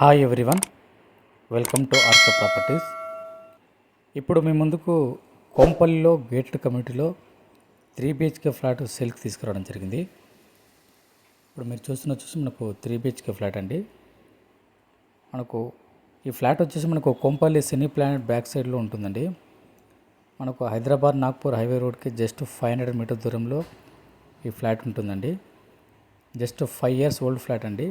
Hi everyone welcome to RK properties ఇప్పుడు మీ ముందుకు కోంపల్లిలో గేటెడ్ కమ్యూనిటీలో త్రీ బిహెచ్కే ఫ్లాట్ సెల్కి తీసుకురావడం జరిగింది. ఇప్పుడు మీరు చూస్తున్న వచ్చేసి మనకు త్రీ బిహెచ్కే ఫ్లాట్ అండి. మనకు ఈ ఫ్లాట్ వచ్చేసి మనకు కోంపల్లి సినీ ప్లానెట్ బ్యాక్ సైడ్లో ఉంటుందండి. మనకు హైదరాబాద్ నాగ్పూర్ హైవే రోడ్కి జస్ట్ ఫైవ్ హండ్రెడ్ మీటర్ దూరంలో ఈ ఫ్లాట్ ఉంటుందండి. Just five years old flat అండి.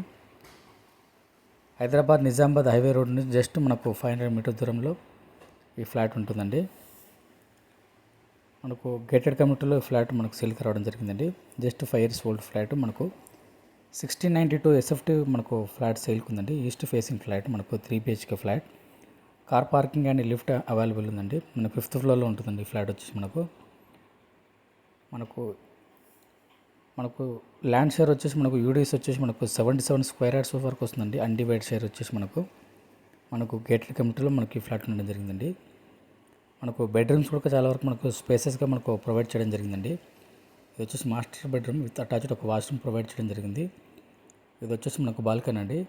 హైదరాబాద్ నిజామాబాద్ హైవే రోడ్ నుంచి జస్ట్ మనకు ఫైవ్ హండ్రెడ్ మీటర్ దూరంలో ఈ ఫ్లాట్ ఉంటుందండి. మనకు గేటెడ్ కమ్యూనిటీలో ఈ ఫ్లాట్ మనకు సేల్కి రావడం జరిగిందండి. Just five years old flat మనకు. సిక్స్టీన్ నైంటీ టూ ఎస్ఎఫ్టీ మనకు ఫ్లాట్ సేల్కి ఉందండి. ఈస్ట్ ఫేసింగ్ ఫ్లాట్ మనకు three BHK flat. Car parking and lift available ఉందండి. మన ఫిఫ్త్ ఫ్లోర్లో ఉంటుందండి ఈ ఫ్లాట్ వచ్చేసి మనకు. మనకు మనకు ల్యాండ్ షేర్ వచ్చేసి మనకు యూడిఎస్ వచ్చేసి మనకు సెవెంటీ సెవెన్ స్క్వేర్ యార్డ్స్ వరకు వస్తుందండి. అన్డివైడ్ షేర్ వచ్చేసి మనకు. మనకు గేట్ల కమిటీలో మనకి ఫ్లాట్ ఉండడం జరిగిందండి. మనకు బెడ్రూమ్స్ కూడా చాలా వరకు మనకు స్పేసెస్గా మనకు ప్రొవైడ్ చేయడం జరిగిందండి. ఇది వచ్చేసి మాస్టర్ బెడ్రూమ్ విత్ అటాచ్డ్ ఒక వాష్రూమ్ ప్రొవైడ్ చేయడం జరిగింది. ఇది వచ్చేసి మనకు బాల్కనీ అండి.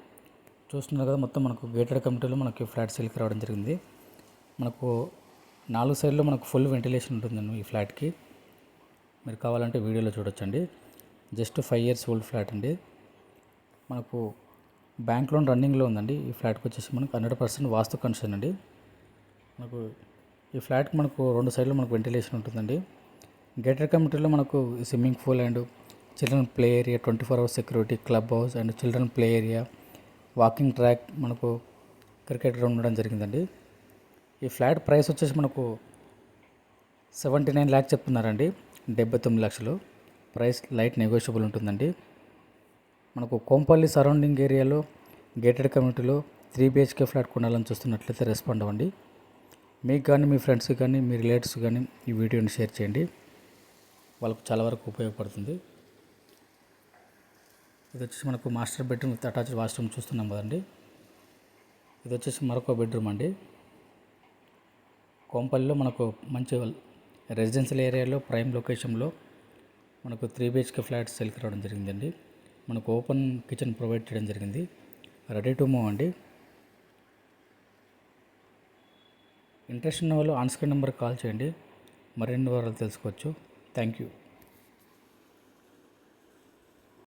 చూస్తున్నారు కదా మొత్తం మనకు గేటెడ్ కమిటీలో మనకి ఫ్లాట్ సేల్కి రావడం జరిగింది. మనకు నాలుగు సైడ్లో మనకు ఫుల్ వెంటిలేషన్ ఉంటుందండి ఈ ఫ్లాట్కి. మీరు కావాలంటే వీడియోలో చూడొచ్చండి. Just five years old flat అండి. మనకు బ్యాంక్ లోన్ రన్నింగ్లో ఉందండి. ఈ ఫ్లాట్కి వచ్చేసి మనకు హండ్రెడ్ పర్సెంట్ వాస్తు కన్షన్ అండి. మనకు ఈ ఫ్లాట్కి మనకు రెండు సైడ్లో మనకు వెంటిలేషన్ ఉంటుందండి. గేటర్ కమిటీలో మనకు swimming pool and children play area twenty four hours security club house and children play area walking track మనకు క్రికెట్ గ్రౌండ్ ఉండడం జరిగిందండి. ఈ ఫ్లాట్ ప్రైస్ వచ్చేసి మనకు సెవెంటీ నైన్ ల్యాక్ చెప్తున్నారండి. డెబ్బై తొమ్మిది లక్షలు. ప్రైస్ లైట్ నెగోషియబుల్ ఉంటుందండి. మనకు కోంపల్లి సరౌండింగ్ ఏరియాలో గేటెడ్ కమ్యూనిటీలో త్రీ బిహెచ్కే ఫ్లాట్ కొనాలని చూస్తున్నట్లయితే రెస్పాండ్ అవ్వండి. మీకు కానీ మీ ఫ్రెండ్స్కి కానీ మీ రిలేటివ్స్ కానీ ఈ వీడియోని షేర్ చేయండి. వాళ్ళకు చాలా వరకు ఉపయోగపడుతుంది. ఇది వచ్చేసి మనకు master bedroom with attached washroom చూస్తున్నాం కదండి. ఇది వచ్చేసి మరొక బెడ్రూమ్ అండి. కోంపల్లిలో మనకు మంచి రెసిడెన్షియల్ ఏరియాలో ప్రైమ్ లొకేషన్లో మనకు త్రీ బిహెచ్కే ఫ్లాట్ సెల్కి రావడం జరిగిందండి. మనకు ఓపెన్ కిచెన్ ప్రొవైడ్ చేయడం జరిగింది. రెడీ టు మూవ్ అండి. ఇంట్రెస్ట్ ఉన్న వాళ్ళు ఆన్స్క్రీన్ నెంబర్కి కాల్ చేయండి. మరిన్ని వివరాలు తెలుసుకోవచ్చు. Thank you